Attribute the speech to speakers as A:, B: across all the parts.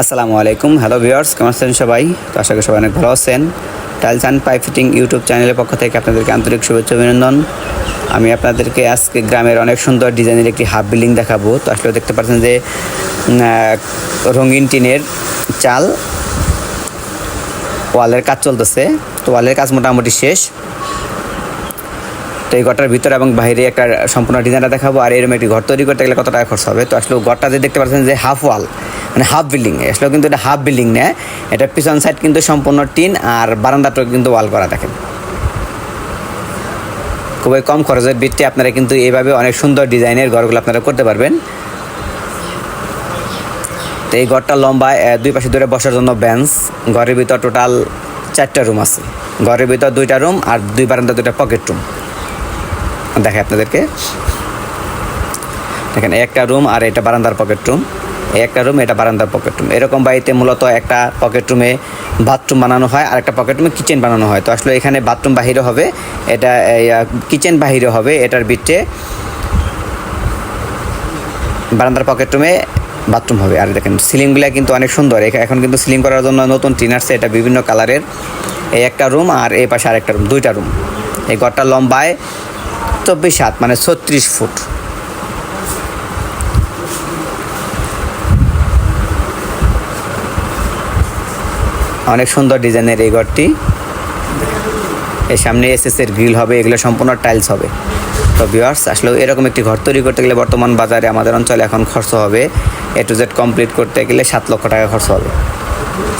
A: আসসালামু আলাইকুম। Hello viewers কেমন আছেন সবাই? তো আশা করি সবাই অনেক ভালো আছেন। Tiles and pipe fitting YouTube চ্যানেলের পক্ষ থেকে আপনাদেরকে আন্তরিক শুভেচ্ছা অভিনন্দন। আমি আপনাদেরকে আজকে গ্রামের অনেক সুন্দর ডিজাইনের একটি হাফ বিল্ডিং দেখাবো। তো আসলে দেখতে পাচ্ছেন যে রঙিন টিনের চাল। ওয়ালের কাজ চলতেছে। তো ওয়ালের কাজ মোটামুটি শেষ। তো এই ঘরটার ভিতরে এবং বাইরে একটা সম্পূর্ণ ডিজাইনটা দেখাবো। আর এরকম একটি ঘর তৈরি করতে গেলে কত টাকা খরচ হবে? তো আসলে ঘরটা যে দেখতে পাচ্ছেন যে হাফ ওয়াল মানে হাফ বিল্ডিং আসলে কিন্তু এটা হাফ বিল্ডিং না, এটা পিছন সাইড কিন্তু সম্পূর্ণ টিন আর বারান্দাটা কিন্তু ওয়াল করা দেখেন। খুবই কম খরচের ভিত্তি আপনারা কিন্তু এইভাবে অনেক সুন্দর ডিজাইনের ঘরগুলো আপনারা করতে পারবেন। তো এই ঘরটা লম্বা দুই পাশে দূরে বসার জন্য বেঞ্চ ঘরের ভিতর টোটাল চারটা রুম আছে। ঘরের ভিতর দুইটা রুম আর দুই বারান্দা দুইটা পকেট রুম দেখাই আপনাদেরকে। দেখেন, একটা রুম আর এটা বারান্দার পকেট রুম একটা রুম এটা বারান্দার পকেট রুম এরকম বাড়িতে মূলত একটা পকেট রুমে বাথরুম বানানো হয় আর একটা পকেট রুমে কিচেন বানানো হয়। তো আসলে এখানে বাথরুম বাহিরে হবে, এটা কিচেন বাহিরে হবে, এটার ভিতরে বারান্দার পকেট রুমে বাথরুম হবে। আর দেখেন সিলিংগুলো কিন্তু অনেক সুন্দর। এখা- এখন কিন্তু সিলিং করার জন্য নতুন টিন আসছে, এটা বিভিন্ন কালারের এই একটা রুম আর এই পাশে আরেকটা রুম দুইটা রুম এই ঘরটা লম্বায় চব্বিশ হাত মানে ছত্রিশ ফুট। অনেক সুন্দর ডিজাইনের এই ঘরটি। এর সামনে এসএস এর গ্রিল হবে, এগুলো সম্পূর্ণ টাইলস হবে। তো ভিউয়ার্স, আসলে এরকম একটি ঘর তৈরি করতে গেলে বর্তমান বাজারে আমাদের অঞ্চলে এখন খরচ হবে এ টু জেড কমপ্লিট করতে গেলে সাত লক্ষ টাকা খরচ হবে।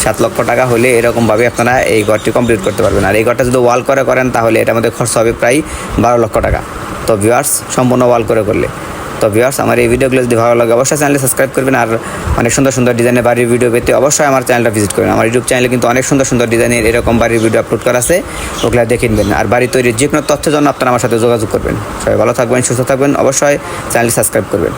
A: সাত লক্ষ টাকা হলে এরকমভাবে আপনারা এই ঘরটি কমপ্লিট করতে পারবেন। আর এই ঘরটা যদি ওয়াল করে করেন, তাহলে এটা আমাদের খরচ হবে প্রায় বারো লক্ষ টাকা। তো ভিউয়ার্স সম্পূর্ণ ওয়াল করে করলে। তো ভিউয়ার্স আমার এই ভিডিওগুলো যদি ভালো লাগে, অবশ্যই চ্যানেলে সাবস্ক্রাইব করবেন। আর অনেক সুন্দর সুন্দর ডিজাইনের বাড়ির ভিডিও পেতে অবশ্যই আমার চ্যানেলটা ভিজিট করবেন। আমার ইউটিউব চ্যানেলে কিন্তু অনেক সুন্দর সুন্দর ডিজাইনের এরকম বাড়ির ভিডিও আপলোড করা আছে, ওগুলো দেখে নেবেন। আর বাড়ি তৈরির যে কোনো তথ্যের জন্য আপনারা আমার সাথে যোগাযোগ করবেন। সবাই ভালো থাকবেন, সুস্থ থাকবেন। অবশ্যই চ্যানেলটি সাবস্ক্রাইব করবেন।